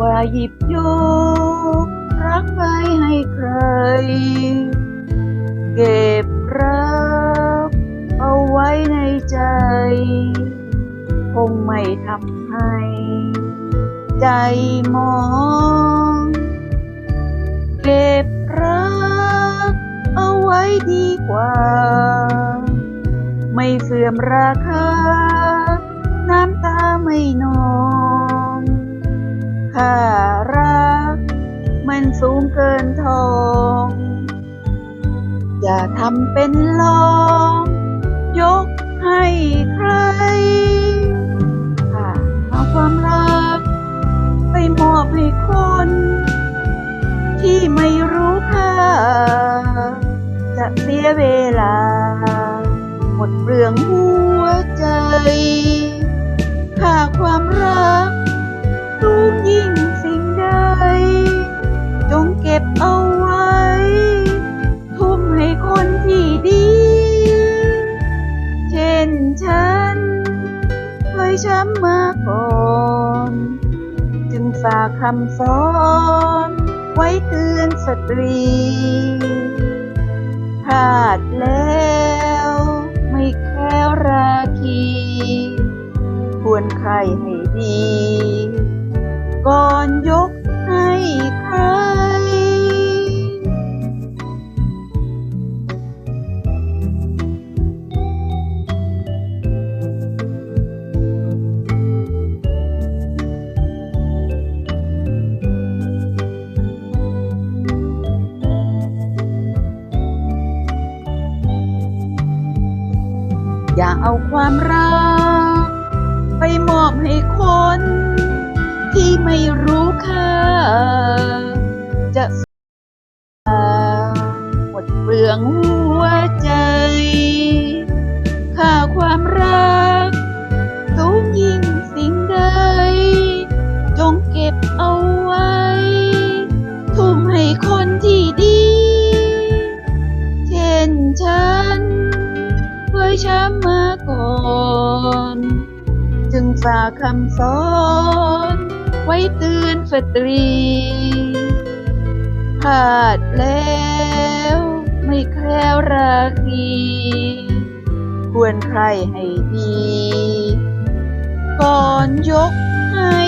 ว่าหยิบยก รักไปให้ใคร เก็บรักเอาไว้ในใจ คงไม่ทำให้ ใจมอง เก็บรักเอาไว้ดีกว่า ไม่เสื่อมราคา น้ำตาไม่นอง ค่ารัก มันสูงเกินทอง อย่าทำเป็นลอง ยกให้ใครถ้าเอาความรัก ไปมอบให้คน ที่ไม่รู้ค่าจะเสียเวลา ยช้ำมาก่อน จึงฝากคำสอน ไว้เตือนสตรีพลาดแล้วไม่แคล้วราคี ควรใครให้ดี ก่อนยก อย่าเอาความรัก ไปมอบให้คน ที่ไม่รู้ค่า จะหมดเปลืองหัวใจ ยช้ำมาก่อน จึงฝากคำสอน ไว้เตือนสตรีพลาดแล้วไม่แคล้วราคีควรใครให้ดี ก่อนยกให้